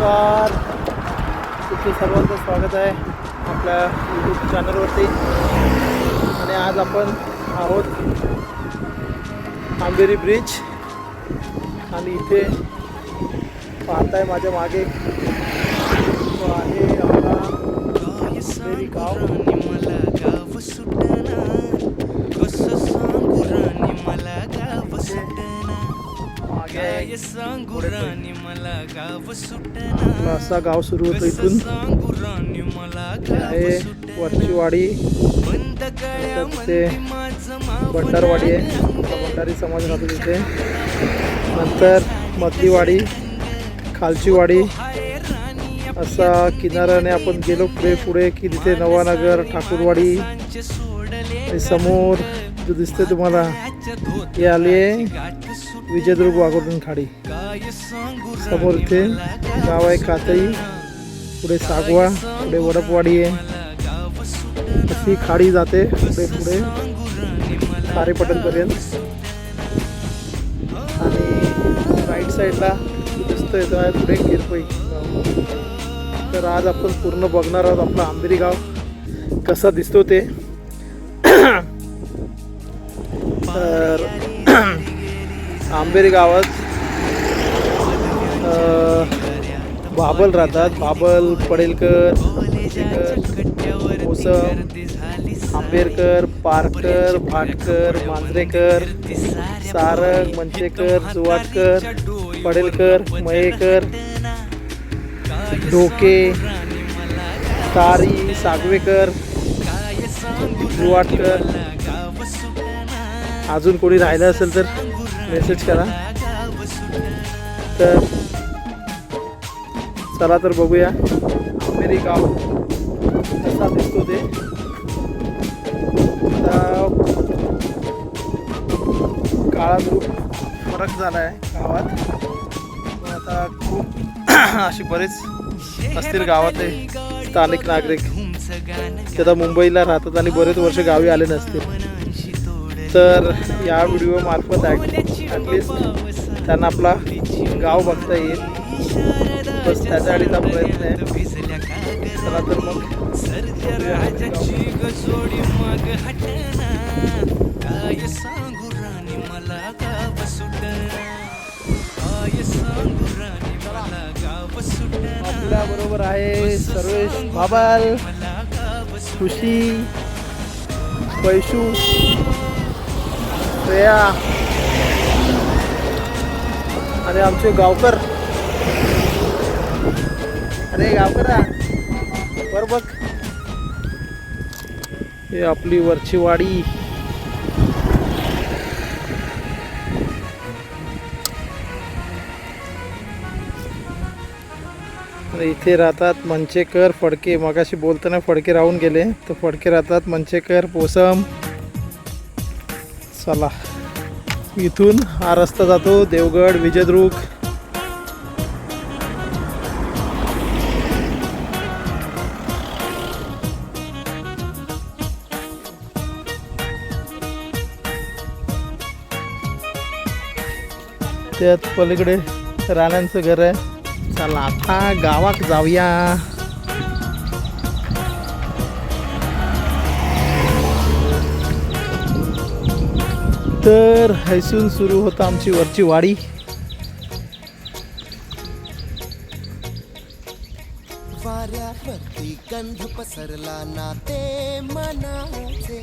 नमस्कार. तुमचं सर्वांचं स्वागत आहे आपल्या यूट्यूब चॅनलवरती आणि आज आपण आहोत आंबेरी ब्रिज आणि इथे पाहताय माझ्या मागे आहे आपला गाव. सांगू राणी मला गाव सुटना असा गाव सुरू होतो इथून. सांगू राणी मला गाव आहे सुटना वरची वाडी बंद ते गळ्यामध्ये माझं मावळं भंडारवाडी आहे. भंडारी समाज राहतो तिथे. नंतर मधली वाडी खालची वाडी हाय राणी असा किनाऱ्याने आपण गेलो पुढे पुढे की तिथे नवानगर ठाकूरवाडी. समोर जो दिसते तुम्हाला हे आली विजयदुर्ग वाघोटून खाडी. समोर इथे गाव आहे कातई पुढे सागवा पुढे वडपवाडी आहे. ती अशी खाडी जाते पुढे पुढे. सांगू खारेपटणपर्यंत आणि राईट साईडला दिसतोय तो आहे पुढे किरपई तर आज आपण पूर्ण बघणार आहोत आपलं आंबेरी गाव. कसा दिसतो ते. तर आंबेरी गावात बाबल राहतात. बाबल पडेलकर आंबेडकर, मोसम पारकर भाटकर मांजरेकर सारंग मंचेकर चुवाटकर पडेलकर मयेकर ढोके तारी सागवेकर चुवाटकर अजून कोणी राहिलं असेल तर? मेसेज करा. तर चला तर बघूया. आंबेरी गाव. कसा दिसतो ते. आता काळात खूप फरक झाला आहे गावात आता खूप असे बरेच असतील गावातले स्थानिक नागरिक. ते आता मुंबईला राहतात आणि बरेच वर्ष गावी आले नसतील. तर या व्हिडिओ मार्फत ॲटलिस्ट त्यांना आपला गाव बघता येईल. बस त्याच्यासाठीचा प्रयत्न आहे. चला तर मग राजाची गजोडी मग काय सांगू राणी मला गाव काय सांगू राणी मला गाव आपल्या बरोबर आहे सर्वेश बाबाल मला खुशी पैशू श्रेया. अरे आमचे गावकर. अरे गावकर बर बघ. हे आपली वरची वाडी. इथे राहतात मंचेकर फडके. मगाशी बोलताना फडके राहून गेले. तर फडके राहतात मंचेकर पोसम. चला. इथून हा रस्ता जातो देवगड विजयदुर्ग त्यात पलीकडे राण्यांचं घर आहे. चला आता गावात जाऊया. तर हैसून सुरू होता आमची वरची वाडी. वाऱ्यावरती गंध पसरला ना ते मनाचे.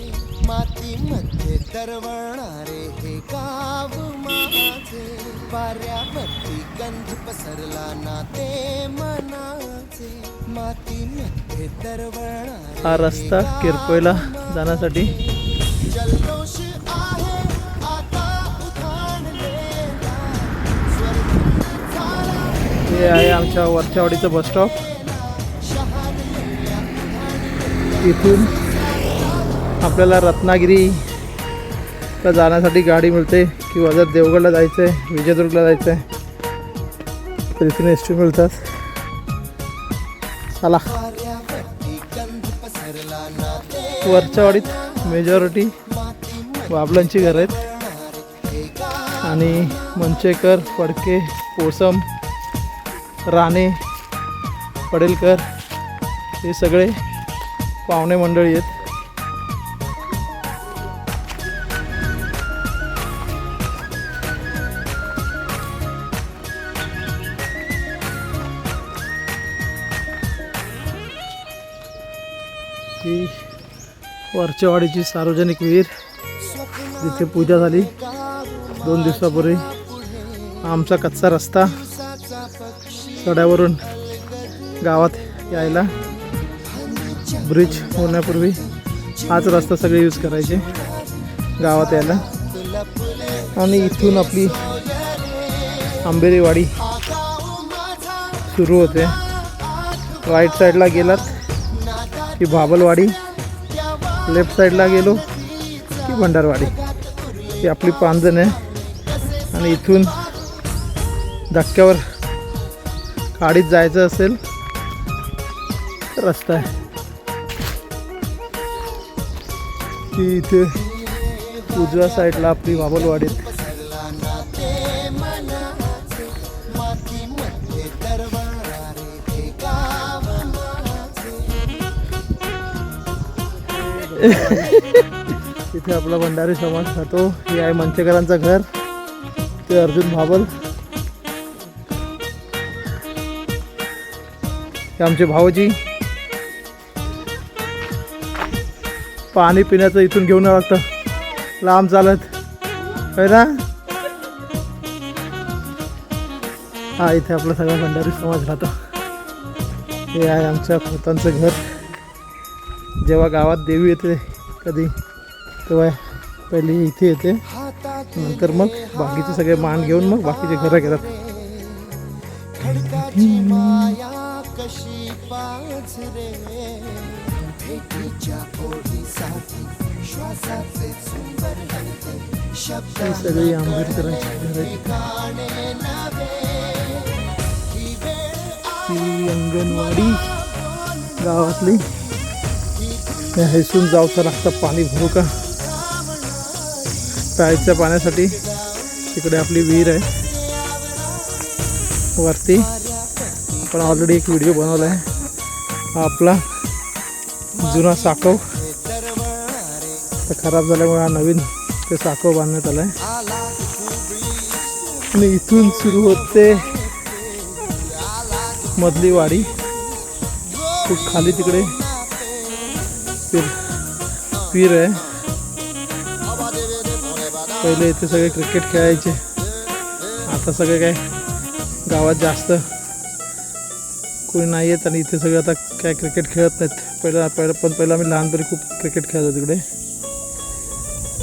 मातीमध्ये दरवणारे हे गाव माझे. वाऱ्यावरती गंध पसरला ना ते मनाचे. मातीमध्ये दरवणारे हा रस्ता किरकोयला जाण्यासाठी. हे आहे आमच्या वरच्यावाडीचं बस स्टॉप इथून आपल्याला रत्नागिरीला जाण्यासाठी गाडी मिळते किंवा जर देवगडला जायचं आहे विजयदुर्गला जायचं आहे तर इथून एस टी मिळतात. चला. वाऱ्यावरती वरच्या वाडीत मेजॉरिटी बाबलांची घरं आहेत. आणि मंचेकर फडके पोसम राणे पडेलकर हे सगळे पाहुणे मंडळी आहेत. ही वरचेवाडीची सार्वजनिक विहीर जिथे पूजा झाली. दोन दिवसापूर्वी आमचा कच्चा रस्ता चढ्यावरून गावात यायला ब्रिज होण्यापूर्वी हाच रस्ता सगळे यूज करायचे गावात यायला. आणि इथून आपली आंबेरीवाडी सुरू होते. राईट साईडला गेलात की भाबलवाडी लेफ्ट साईडला गेलो की भंडारवाडी. ही आपली पांजण आहे. आणि इथून धक्क्यावर गाडीत जायचं असेल रस्ता आहे. की इथे उजव्या साईडला आपली बाबलवाडीत इथे आपला भंडारी समाज खातो. हे आहे मंचेकरांचं घर. ते अर्जुन भाबल हे आमचे भाऊजी. पाणी पिण्याचं इथून घेऊन लागतं लांब चालत. है ना? हा इथे आपला सगळा भंडारी समाज राहतो. हे आहे आमच्या खोतांचं घर. जेव्हा गावात देवी येते कधी तेव्हा पहिली इथे येते. नंतर मग बाकीचे सगळे मान घेऊन मग बाकीचे घरं घेतात. माया कशी पाझरे भेटीच्या ओढीसाठी श्वासाचे सुंदर गणते शब्द गाणे नवे ही अंगणवाडी गावातली. या हैसून जावचं लागतं पाणी भरू का? प्यायच्या पाण्यासाठी तिकडे आपली विहीर आहे. वरती आपण ऑलरेडी एक व्हिडिओ बनवला आहे हा आपला जुना साखव. तर खराब झाल्यामुळे हा नवीन ते साखव बांधण्यात आला आहे आणि इथून सुरू होते मधली वाडी. खूप खाली तिकडे पीर पीर आहे. पहिले इथे सगळे क्रिकेट खेळायचे. आता सगळे काय गावात जास्त कोणी नाही येत आणि इथे सगळे आता काय क्रिकेट खेळत नाहीत. पहिला पहिला पण पहिला आम्ही लहानपणी खूप क्रिकेट खेळतो तिकडे.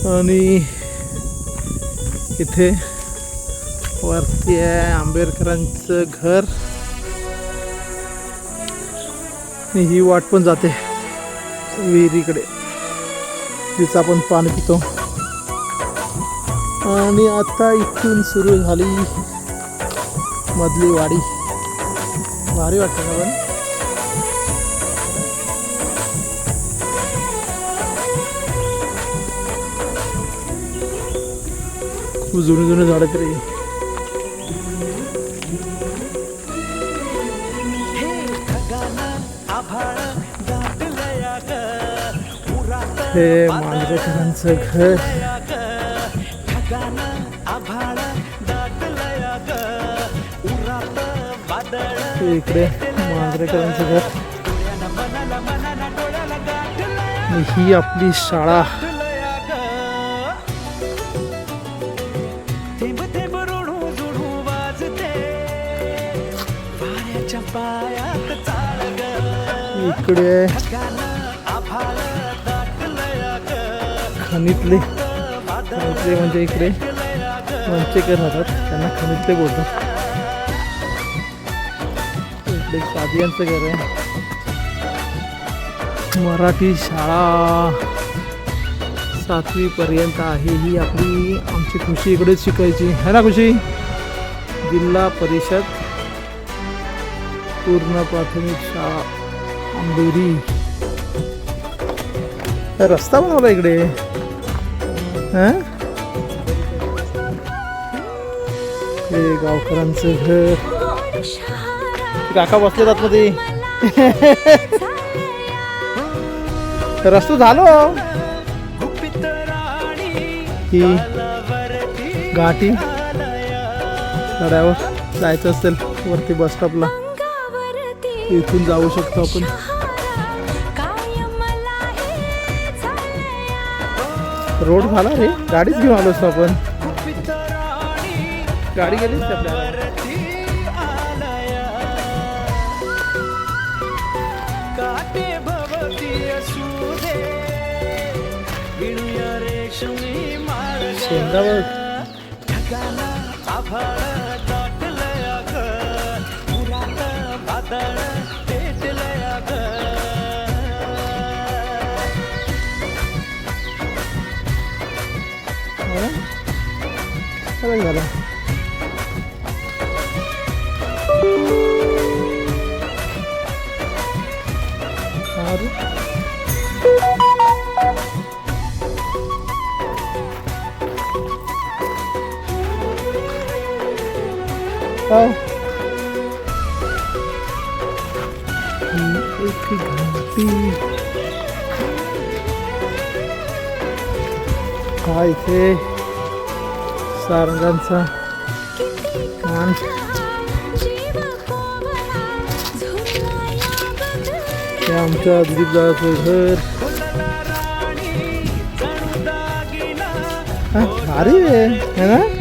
आणि इथे वरती आहे आंबेडकरांचं घर. आणि ही वाट पण जाते विहिरीकडे. तिचं आपण पाणी पितो. आणि आता इथून सुरू झाली मधली वाडी. भारी वाटतं ना पण. खूप जुनी जुनी झाडं तरी हे ढगानं आभाळ दाटलया ग पुरात हे मांजरेकरांचं घर. वादळ इकडे मांजरेकरांचं घर. ही आपली शाळा. इकडे खनितले. खनितले म्हणजे इकडे मंचेकर राहतात. त्यांना खनितले बोलतात. आपले शादी यांचं घर आहे. मराठी शाळा सातवी पर्यंत आहे ही आपली. आमची खुशी इकडेच शिकायची. है ना खुशी? जिल्हा परिषद पूर्ण प्राथमिक शाळा अंबेरी रस्ता बनवला इकडे? हं? हे गावकरांचं घर. काका बसले आतमध्ये रस्तो झालो. ही घाटी चढावर जायचं असेल वरती बस स्टॉपला इथून जाऊ शकतो आपण. रोड झाला रे. गाडीच घेऊन आलो असतो आपण. गाडी गेलीच आपल्याला. ना? बरं झालं अरे. हो. ही एक घंटी हा इथे सारंगांचा मान आमच्या दिलीप घर. भारी आहे ना?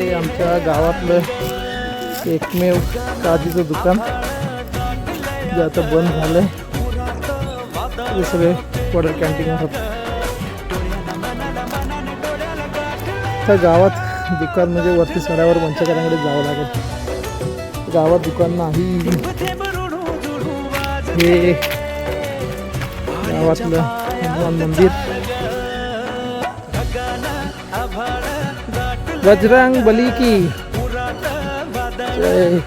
हे आमच्या गावातलं एकमेव काजीचं दुकान. जे आता बंद झालंय. हे सगळे वॉटर कॅन्टीन होतात त्या गावात दुकान म्हणजे वरती सड्यावर मंचकरांकडे जावं लागेल. गावात दुकान नाही. हे गावातलं हनुमान मंदिर. बजरंग बली की। जय।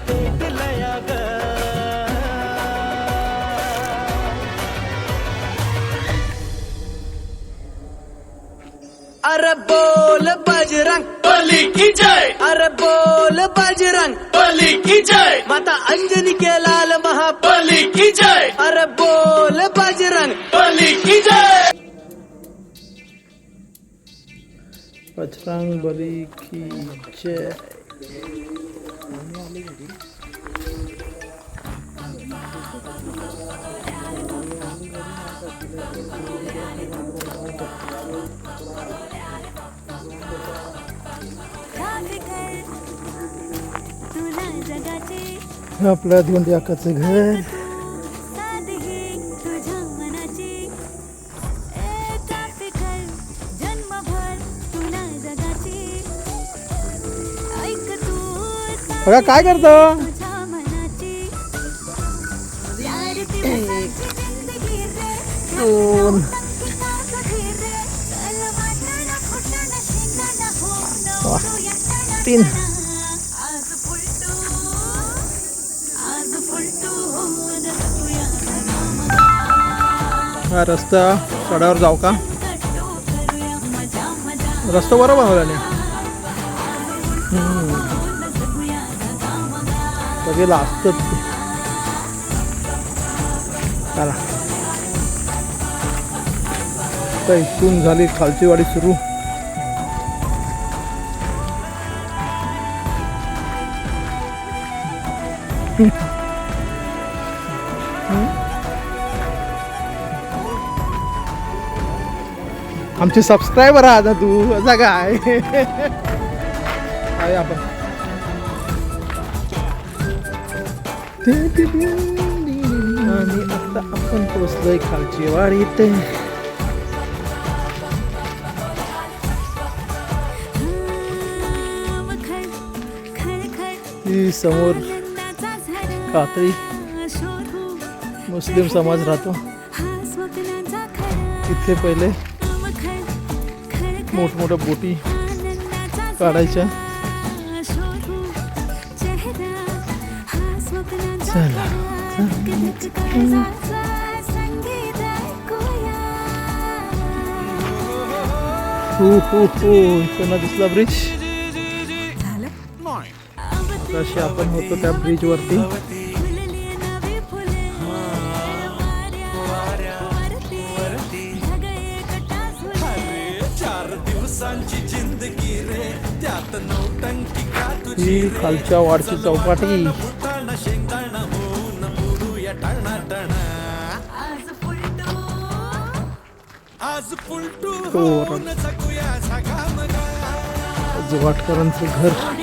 अरे बोल बजरंग बली की जय। अरे बोल बजरंग बली की जय। माता अंजनी के लाल महा बली की जय। अरे बजरंग बली की जय। तुला जगाची आपलं धोंडी अक्काचं घर. वाह. उडूया टणटण. तीन. हा रस्ता चढावर जाऊ का रस्ता बरोबर बनवला धनामगा. सगळे लाजतात ते. चला आता इथून झाली खालची वाडी सुरू आमचे सबस्क्रायबर आहात ना तू असा काय आपण आणि आता आपण पोचलोय खालची वाडीत खळ ही समोर कात्री कातळी मुस्लिम समाज राहतो. इथे पहिले मोठमोठ्या बोटी काढायच्या. चला. खरा. हो हो हो इथं दिसला ब्रिज तशी आपण होतो त्या ब्रिज वरती चार दिवसांची जिंदगी रे त्यात नौटंकी का तुझी ही खालच्या वाडची चौपाटी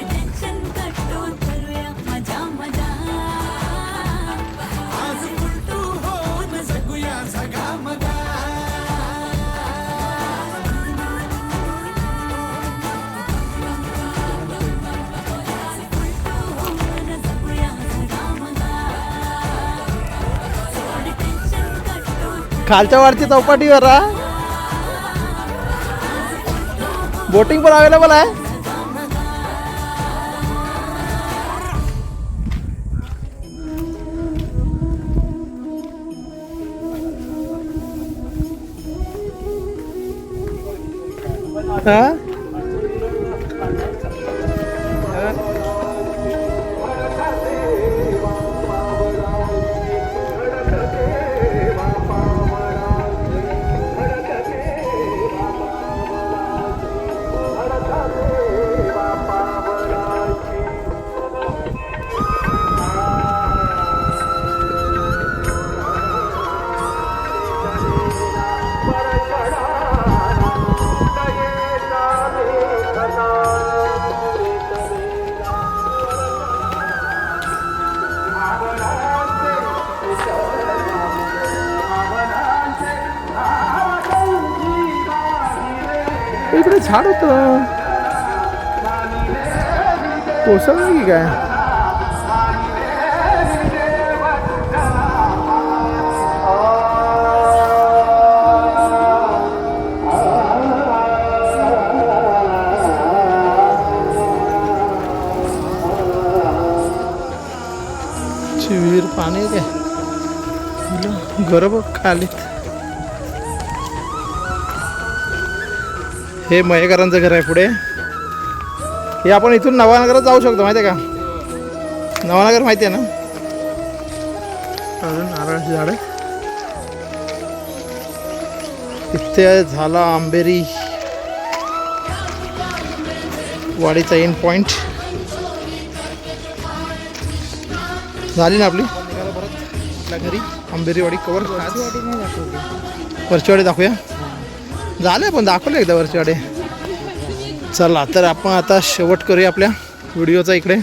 टेन्शन कटो खालच्या वाडची चौपाटीवर बोटिंग पण अवेलेबल आहे हा? कोसळलं की काय विहीर पाणी काय घर बघ खालीत. हे मयेकरांचं घर आहे पुढे. हे आपण इथून नवानगरात जाऊ शकतो माहिती आहे का? नवानगर माहिती आहे ना? अजून नारळाची झाडं. इथे झाला आंबेरी. वाडीचा एंड पॉइंट झाली ना आपली? घरी. आंबेरीवाडी कवर वरचीवाडी दाखवूया? झालं पण दाखवलं एकदा वरचीवाडी. चला तर आपण आता शेवट करूया आपल्या व्हिडिओचा इकडे.